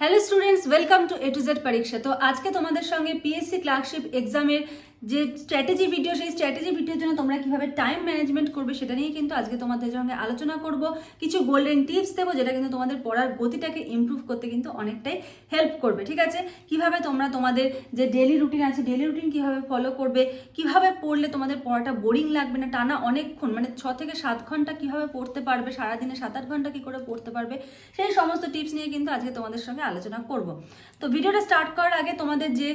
hello students welcome to A to Z পরীক্ষা তো আজকে তোমাদের সঙ্গে পিএসসি ক্লার্কশিপ এক্সামের যে স্ট্র্যাটেজি ভিডিও সেই স্ট্র্যাটেজি ভিডিওর জন্য তোমরা কীভাবে টাইম ম্যানেজমেন্ট করবে সেটা নিয়ে কিন্তু আজকে তোমাদের সঙ্গে আলোচনা করব। কিছু গোল্ডেন টিপস দেবো যেটা কিন্তু তোমাদের পড়ার গতিটাকে ইমপ্রুভ করতে কিন্তু অনেকটাই হেল্প করবে, ঠিক আছে? কীভাবে তোমরা তোমাদের যে ডেলি রুটিন আছে ডেলি রুটিন কীভাবে ফলো করবে, কীভাবে পড়লে তোমাদের পড়াটা বোরিং লাগবে না, টানা অনেকক্ষণ মানে ছ থেকে সাত ঘণ্টা কীভাবে পড়তে পারবে, সারাদিনে সাত আট ঘণ্টা কি করে পড়তে পারবে, সেই সমস্ত টিপস নিয়ে কিন্তু আজকে তোমাদের সঙ্গে আলোচনা করব। তো ভিডিওটা স্টার্ট করার আগে তোমাদের যে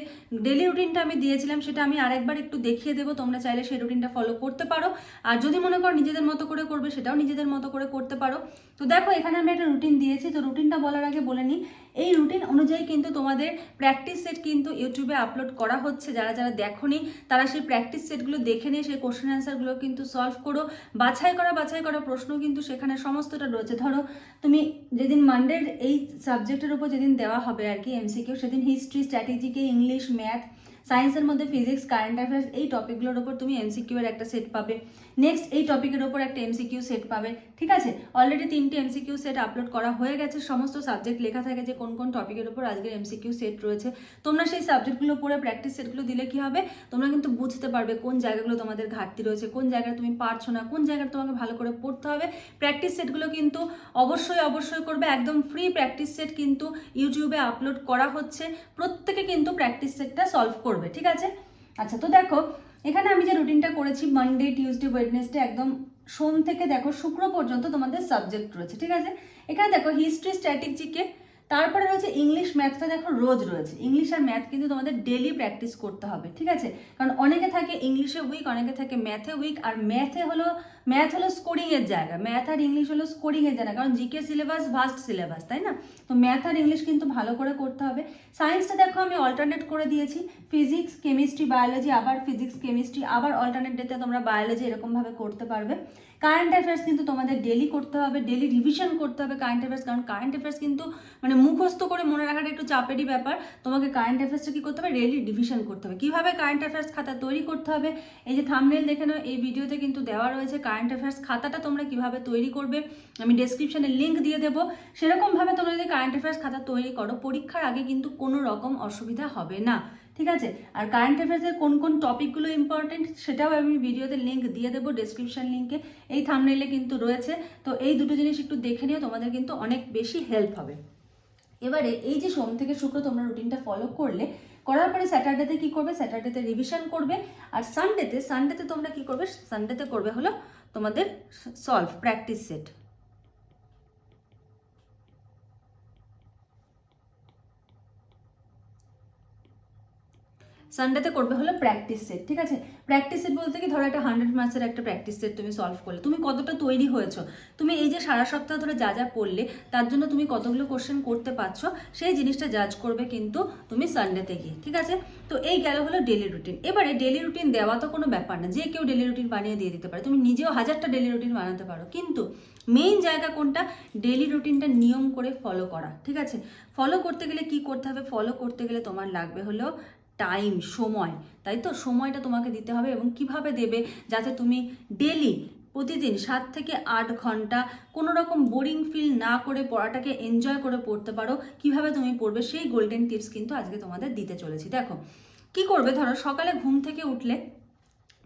ডেলি রুটিনটা আমি দিয়েছিলাম, সেটা আমি আরেকবার একটু দেখিয়ে দেবো, তোমরা চাইলে সেই রুটিনটা ফলো করতে পারো। আর যদি মনে করো নিজেদের মতো করে করবে, সেটাও নিজেদের মতো করে করতে পারো। তো দেখো, এখানে আমি একটা রুটিন দিয়েছি। তো রুটিনটা বলার আগে বলে নিই, এই রুটিন অনুযায়ী কিন্তু তোমাদের প্র্যাকটিস সেট কিন্তু ইউটিউবে আপলোড করা হচ্ছে। যারা যারা দেখোনি, তারা সেই প্র্যাকটিস সেটগুলো দেখে নিয়ে সেই কোশ্চেন অ্যান্সারগুলো কিন্তু সলভ করো। বাছাই করা বাছাই করা প্রশ্ন কিন্তু সেখানে সমস্তটা রয়েছে। ধরো, তুমি যেদিন মানডের এই সাবজেক্টের উপর যেদিন দেওয়া হবে আর কি এমসিকিউ সেদিন হিস্ট্রি স্ট্র্যাটেজিকে ইংলিশ ম্যাথ সায়েন্সের মধ্যে ফিজিক্স কারেন্ট অ্যাফেয়ার্স এই টপিকগুলোর উপর তুমি এমসিকিউ এর একটা সেট পাবে। নেক্সট এই টপিকের উপর একটা এমসিকিউ সেট পাবে। ঠিক আছে? অলরেডি তিনটে এমসিকিউ সেট আপলোড করা হয়ে গেছে। সমস্ত সাবজেক্ট লেখা থাকে যে কোন কোন টপিকের উপর আজকের এমসিকিউ সেট রয়েছে। তোমরা সেই সাবজেক্টগুলো পড়ে প্র্যাকটিস সেটগুলো দিলে কি হবে? তোমরা কিন্তু বুঝতে পারবে কোন জায়গাগুলো তোমাদের ঘাটতি রয়েছে, কোন জায়গায় তুমি পারছ না, কোন জায়গায় তোমাকে ভালো করে পড়তে হবে। প্র্যাকটিস সেটগুলো কিন্তু অবশ্যই অবশ্যই করবে। একদম ফ্রি প্র্যাকটিস সেট কিন্তু ইউটিউবে আপলোড করা হচ্ছে। প্রত্যেকে কিন্তু প্র্যাকটিস সেটটা সলভ করবে। ঠিক আছে? আচ্ছা তো দেখো, এখানে আমি যে রুটিনটা করেছি মানডে টিউসডে ওয়েডনেসডে একদম সোম থেকে দেখো শুক্র পর্যন্ত তোমাদের সাবজেক্ট রয়েছে, ঠিক আছে? এখানে দেখো হিস্ট্রি স্ট্র্যাটেজিকে তারপরে রয়েছে ইংলিশ ম্যাথটা দেখো রোজ রয়েছে। ইংলিশ আর ম্যাথ কিন্তু তোমাদের ডেলি প্র্যাকটিস করতে হবে, ঠিক আছে? কারণ অনেকে থাকে ইংলিশে উইক অনেকে থাকে ম্যাথে উইক আর ম্যাথে হলো ম্যাথ হলো স্কোরিং এর জায়গা। ম্যাথ আর ইংলিশ হলো স্কোরিং এর জায়গা। কারণ জিকে সিলেবাস ভাস্ট সিলেবাস তাই না? তো ম্যাথ আর ইংলিশ কিন্তু ভালো করে করতে হবে। সায়েন্সটা দেখো, আমি অল্টারনেট করে দিয়েছি। ফিজিক্স কেমিস্ট্রি বায়োলজি আবার ফিজিক্স কেমিস্ট্রি আবার অল্টারনেট ডেতে তোমরা বায়োলজি এরকমভাবে করতে পারবে। কারেন্ট অ্যাফেয়ার্স কিন্তু তোমাদের ডেলি করতে হবে ডেলি রিভিশন করতে হবে কারেন্ট অ্যাফেয়ার্স কারণ কারেন্ট অ্যাফেয়ার্স কিন্তু মানে মুখস্থ করে মনে রাখাটা একটু চাপেরই ব্যাপার। তোমাকে কারেন্ট অ্যাফেয়ার্সটা কি করতে হবে? ডেলি রিভিশন করতে হবে। কীভাবে কারেন্ট অ্যাফেয়ার্স খাতা তৈরি করতে হবে? এই যে থামনেল দেখে নাও, এই ভিডিওতে কিন্তু দেওয়া রয়েছে কারেন্ট অ্যাফেয়ার্স খাতাটা তোমরা কীভাবে তৈরি করবে, আমি ডেসক্রিপশনে লিঙ্ক দিয়ে দেবো। সেরকমভাবে তোমরা যদি কারেন্ট অ্যাফেয়ার্স খাতা তৈরি করো, পরীক্ষার আগে কিন্তু কোনো রকম অসুবিধা হবে না। ঠিক আছে? আর কারেন্ট অ্যাফেয়ার্সের কোন কোন টপিকগুলো ইম্পর্টেন্ট সেটাও আমি ভিডিওতে লিঙ্ক দিয়ে দেবো ডেসক্রিপশন লিঙ্কে এই থামনেলে কিন্তু রয়েছে। তো এই দুটো জিনিস একটু দেখে নিও, তোমাদের কিন্তু অনেক বেশি হেল্প হবে। এবারে এই যে সোম থেকে শুক্র তোমরা রুটিনটা ফলো করলে, করার পরে স্যাটারডেতে কি করবে? স্যাটারডেতে রিভিশন করবে। আর সানডেতে সানডেতে তোমরা কি করবে? সানডেতে করবে হলো তোমাদের সলভ প্র্যাকটিস সেট সানডেতে করবে হলো প্র্যাকটিস সেট ঠিক আছে? প্র্যাকটিস সেট বলতে কি, ধরো একটা হান্ড্রেড মার্কসের একটা প্র্যাকটিস সেট তুমি সলভ করলে। তুমি কতটা তৈরি হয়েছো? তুমি এই যে সারা সপ্তাহ ধরে যা যা পড়লে, তার জন্য তুমি কতগুলো কোশ্চেন করতে পারছ, সেই জিনিসটা জাজ করবে কিন্তু তুমি সানডেতে গিয়ে, ঠিক আছে? তো এই গেল হলো ডেলি রুটিন এবারে ডেলি রুটিন দেওয়া তো কোনো ব্যাপার না, যে কেউ ডেলি রুটিন বানিয়ে দিয়ে দিতে পারে। তুমি নিজেও হাজারটা ডেলি রুটিন বানাতে পারো। কিন্তু মেইন জায়গা কোনটা? ডেলি রুটিনটা নিয়ম করে ফলো করা, ঠিক আছে? ফলো করতে গেলে কি করতে হবে? ফলো করতে গেলে তোমার লাগবে হলো টাইম সময়। তাই তো? সময়টা তোমাকে দিতে হবে এবং কীভাবে দেবে? যাতে তুমি ডেলি প্রতিদিন সাত থেকে আট ঘণ্টা কোনো রকম বোরিং ফিল না করে পড়াটাকে এনজয় করে পড়তে পারো। কীভাবে তুমি পড়বে সেই গোল্ডেন টিপস কিন্তু আজকে তোমাদের দিতে চলেছি। দেখো, কি করবে? ধরো, সকালে ঘুম থেকে উঠলে,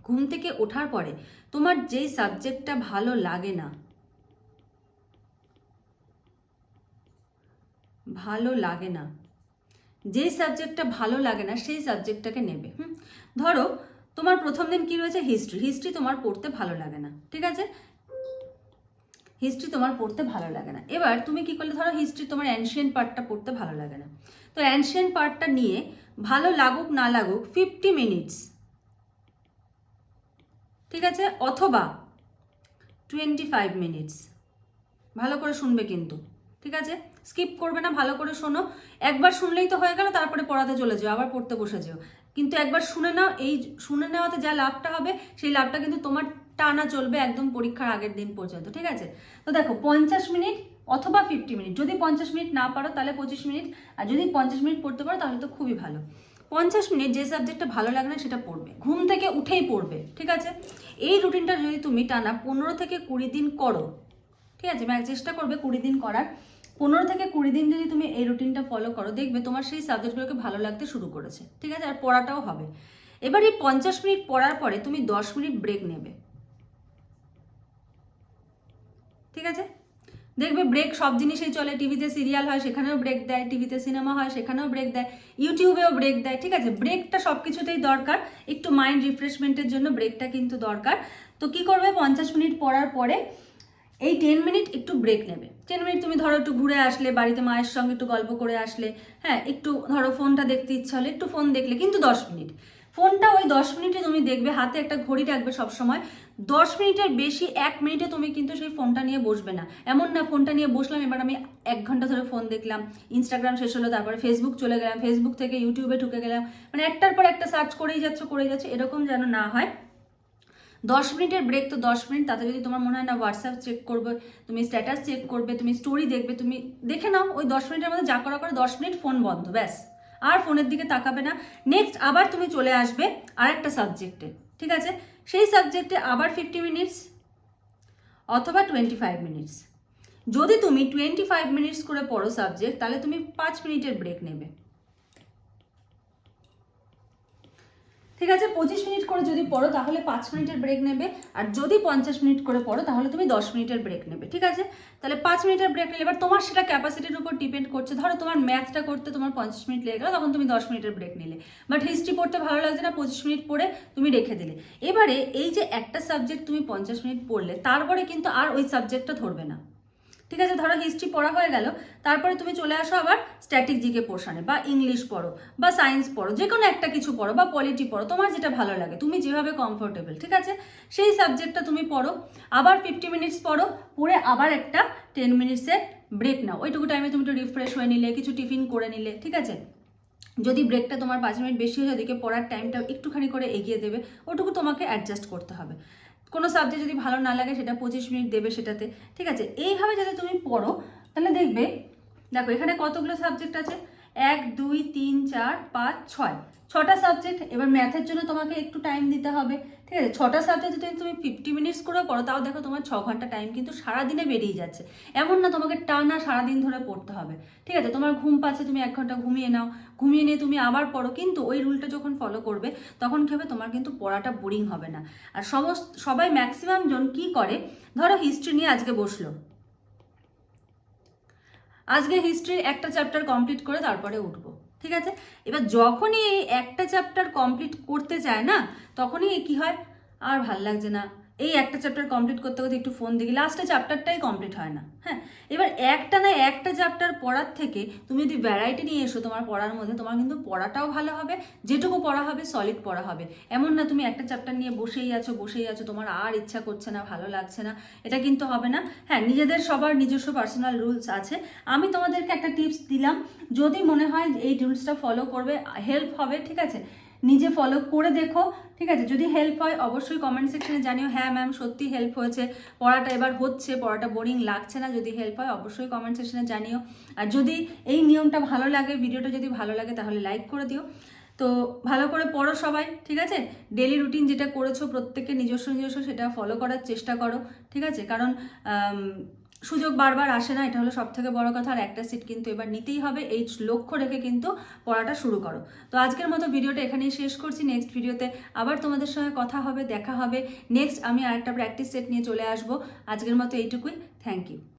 ঘুম থেকে ওঠার পরে তোমার যেই সাবজেক্টটা ভালো লাগে না, ভালো লাগে না যেই সাবজেক্টটা ভালো লাগে না, সেই সাবজেক্টটাকে নেবে, হুম? ধরো, তোমার প্রথম দিন কি রয়েছে? হিস্ট্রি। হিস্ট্রি তোমার পড়তে ভালো লাগে না, ঠিক আছে? হিস্ট্রি তোমার পড়তে ভালো লাগে না। এবার তুমি কি করলে? ধরো, হিস্ট্রি তোমার অ্যানশিয়েন্ট পার্টটা পড়তে ভালো লাগে না। তো অ্যানশিয়েন্ট পার্টটা নিয়ে ভালো লাগুক, না লাগুক ফিফটি মিনিটস ঠিক আছে? অথবা টোয়েন্টি ফাইভ মিনিটস ভালো করে শুনবে কিন্তু। ঠিক আছে? স্কিপ করবে না, ভালো করে শোনো। একবার শুনলেই তো হয়ে গেল, তারপরে পড়াতে চলে যাও, আবার পড়তে বসে যেও। কিন্তু একবার শুনে নাও, এই শুনে নেওয়াতে যা লাভটা হবে, সেই লাভটা কিন্তু তোমার টানা চলবে একদম পরীক্ষার আগের দিন পর্যন্ত, ঠিক আছে? তো দেখো, পঞ্চাশ মিনিট অথবা ফিফটি মিনিট, যদি পঞ্চাশ মিনিট না পারো, তাহলে পঁচিশ মিনিট, আর যদি পঞ্চাশ মিনিট পড়তে পারো, তাহলে তো খুবই ভালো। পঞ্চাশ মিনিট যে সাবজেক্টটা ভালো লাগে না, সেটা পড়বে। ঘুম থেকে উঠেই পড়বে, ঠিক আছে? এই রুটিনটা যদি তুমি টানা পনেরো থেকে কুড়ি দিন করো, ঠিক আছে? ম্যাম চেষ্টা করবে কুড়ি দিন করার। পনেরো থেকে কুড়ি দিন যদি তুমি এই রুটিনটা ফলো করো, দেখবে তোমার সেই সাবজেক্টগুলোকে ভালো লাগতে শুরু করেছে, ঠিক আছে? আর পড়াটাও হবে। এবার এই পঞ্চাশ মিনিট পড়ার পরে তুমি দশ মিনিট ব্রেক নেবে। ঠিক আছে? দেখবে ব্রেক সব জিনিসেই চলে। টিভিতে সিরিয়াল হয়, সেখানেও ব্রেক দেয়। টিভিতে সিনেমা হয়, সেখানেও ব্রেক দেয়। ইউটিউবেও ব্রেক দেয়, ঠিক আছে? ব্রেকটা সব কিছুতেই দরকার। একটু মাইন্ড রিফ্রেশমেন্টের জন্য ব্রেকটা কিন্তু দরকার। তো কি করবে? পঞ্চাশ মিনিট পড়ার পরে এই টেন মিনিট একটু ব্রেক নেবে। টেন মিনিট তুমি ধরো একটু ঘুরে আসলে, বাড়িতে মায়ের সঙ্গে একটু গল্প করে আসলে হ্যাঁ একটু ধরো ফোনটা দেখতে ইচ্ছা হলে একটু ফোন দেখলে, কিন্তু দশ মিনিট ফোনটা ওই দশ মিনিটে তুমি দেখবে, হাতে একটা ঘড়ি রাখবে সবসময়, দশ মিনিটের বেশি এক মিনিটে তুমি কিন্তু সেই ফোনটা নিয়ে বসবে না। এমন না ফোনটা নিয়ে বসলাম, এবার আমি এক ঘণ্টা ধরে ফোন দেখলাম ইনস্টাগ্রাম শেষ হলো, তারপরে ফেসবুক চলে গেলাম ফেসবুক থেকে ইউটিউবে ঢুকে গেলাম মানে একটার পর একটা সার্চ করেই যাচ্ছ করেই যাচ্ছ, এরকম যেন না হয়। দশ মিনিটের ব্রেক তো দশ মিনিট, তাতে যদি তোমার মনে হয় না হোয়াটসঅ্যাপ চেক করবে, তুমি স্ট্যাটাস চেক করবে, তুমি স্টোরি দেখবে, তুমি দেখে নাও ওই দশ মিনিটের মধ্যে যা করা করে, দশ মিনিট ফোন বন্ধ, ব্যাস। আর ফোনের দিকে তাকাবে না। নেক্সট আবার তুমি চলে আসবে আর একটা সাবজেক্টে ঠিক আছে? সেই সাবজেক্টে আবার ফিফটি মিনিটস অথবা টোয়েন্টি ফাইভ মিনিটস যদি তুমি টোয়েন্টি ফাইভ মিনিটস করে পড়ো সাবজেক্ট তাহলে তুমি পাঁচ মিনিটের ব্রেক নেবে। ঠিক আছে? পঁচিশ মিনিট করে যদি পড়ো, তাহলে পাঁচ মিনিটের ব্রেক নেবে। আর যদি পঞ্চাশ মিনিট করে পড়ো, তাহলে তুমি দশ মিনিটের ব্রেক নেবে। ঠিক আছে? তাহলে পাঁচ মিনিটের ব্রেক নিলে, এবার তোমার সেটা ক্যাপাসিটির উপর ডিপেন্ড করছে। ধরো তোমার ম্যাথটা করতে তোমার পঞ্চাশ মিনিট লেগে গেলো, তখন তুমি দশ মিনিটের ব্রেক নিলে। বাট হিস্ট্রি পড়তে ভালো লাগছে না, পঁচিশ মিনিট পড়ে তুমি রেখে দিলে। এবারে এই যে একটা সাবজেক্ট তুমি পঞ্চাশ মিনিট পড়লে, তারপরে কিন্তু আর ওই সাবজেক্টটা ধরবে না। ঠিক আছে, ধরো হিস্ট্রি পড়া হয়ে গেল, তারপরে তুমি চলে আসো আবার স্ট্যাটিক জিকে পোর্শনে বা ইংলিশ পড়ো, বা সায়েন্স পড়ো যে কোনো একটা কিছু পড়ো, বা পলিটি পড়ো, তোমার যেটা ভালো লাগে, তুমি যেভাবে কমফোর্টেবল ঠিক আছে? সেই সাবজেক্টটা তুমি পড়ো, আবার ফিফটি মিনিটস পড়ো, পড়ে আবার একটা টেন মিনিটসের ব্রেক নাও, ওইটুকু টাইমে তুমি একটু রিফ্রেশ হয়ে নিলে, কিছু টিফিন করে নিলে, ঠিক আছে? যদি ব্রেকটা তোমার পাঁচ মিনিট বেশি হয়ে ওদিকে পড়ার টাইমটা একটুখানি করে এগিয়ে দেবে, ওটুকু তোমাকে অ্যাডজাস্ট করতে হবে। কোনো সাবজেক্ট যদি ভালো না লাগে, সেটা পঁচিশ মিনিট দেবে সেটাতে। ঠিক আছে? এইভাবে যদি তুমি পড়ো, তাহলে দেখবে, দেখো এখানে কতগুলো সাবজেক্ট আছে? এক, দুই, তিন, চার, পাঁচ, ছয়। ছটা সাবজেক্ট এবার ম্যাথের জন্য তোমাকে একটু টাইম দিতে হবে, ঠিক আছে? ছটা সাবজেক্ট যদি তুমি ফিফটি মিনিটস করে পড়ো, তাও দেখো তোমার ছ ঘণ্টা টাইম কিন্তু সারাদিনে বেরিয়ে যাচ্ছে। এমন না তোমাকে টানা সারাদিন ধরে পড়তে হবে, ঠিক আছে? তোমার ঘুম পাচ্ছে, তুমি এক ঘণ্টা ঘুমিয়ে নাও। ঘুমিয়ে নিয়ে তুমি আবার পড়ো, কিন্তু ওই রুলটা যখন ফলো করবে, তখন কি হবে? তোমার কিন্তু পড়াটা বোরিং হবে না। আর সমস্ত, সবাই ম্যাক্সিমাম জন কি করে? ধরো হিস্ট্রি নিয়ে আজকে বসল। আজকে হিস্ট্রির একটা চ্যাপ্টার কমপ্লিট করে তারপরে উঠব, ঠিক আছে? এবার যখনই একটা চ্যাপ্টার কমপ্লিট করতে চায় না, তখনই কি হয়? আর ভালো লাগছে না। এই একটা চ্যাপ্টার কমপ্লিট করতে করতে একটু ফোন দেখি। লাস্টে চ্যাপ্টারটাই কমপ্লিট হয় না। হ্যাঁ এবার একটা না একটা চ্যাপ্টার পড়ার থেকে তুমি যদি ভ্যারাইটি নিয়ে এসো তোমার পড়ার মধ্যে, তোমার কিন্তু পড়াটাও ভালো হবে, যেটুকু পড়া হবে সলিড পড়া হবে। এমন না তুমি একটা চ্যাপ্টার নিয়ে বসেই আছো বসেই আছো, তোমার আর ইচ্ছা করছে না, ভালো লাগছে না। এটা কিন্তু হবে না। হ্যাঁ নিজেদের সবার নিজস্ব পার্সোনাল রুলস আছে। আমি তোমাদেরকে একটা টিপস দিলাম। যদি মনে হয় এই রুলসটা ফলো করবে হেল্প হবে, ঠিক আছে? নিজে ফলো করে দেখো, ঠিক আছে? যদি হেল্প হয়, অবশ্যই কমেন্ট সেকশনে জানিও হ্যাঁ ম্যাম সত্যি হেল্প হয়েছে। পড়াটা এবার হচ্ছে, পড়াটা বোরিং লাগছে না। যদি হেল্প হয়, অবশ্যই কমেন্ট সেকশনে জানিও। আর যদি এই নিয়মটা ভালো লাগে ভিডিওটা যদি ভালো লাগে, তাহলে লাইক করে দিও। তো ভালো করে পড়ো সবাই, ঠিক আছে? ডেলি রুটিন যেটা করেছ প্রত্যেকে নিজস্ব নিজস্ব সেটা ফলো করার চেষ্টা করো, ঠিক আছে? কারণ সুযোগ বারবার আসে না, এটা হলো সব থেকে বড় কথা, আর একটা সিট কিন্তু এবার নিতেই হবে, এই লক্ষ্য রেখে কিন্তু পড়াটা শুরু করো। তো আজকের মতো ভিডিওটা এখানেই শেষ করছি নেক্সট ভিডিওতে আবার তোমাদের সঙ্গে কথা হবে, দেখা হবে নেক্সট আমি আরেকটা প্র্যাকটিস সেট নিয়ে চলে আসব, আজকের মতো এইটুকুই থ্যাংক ইউ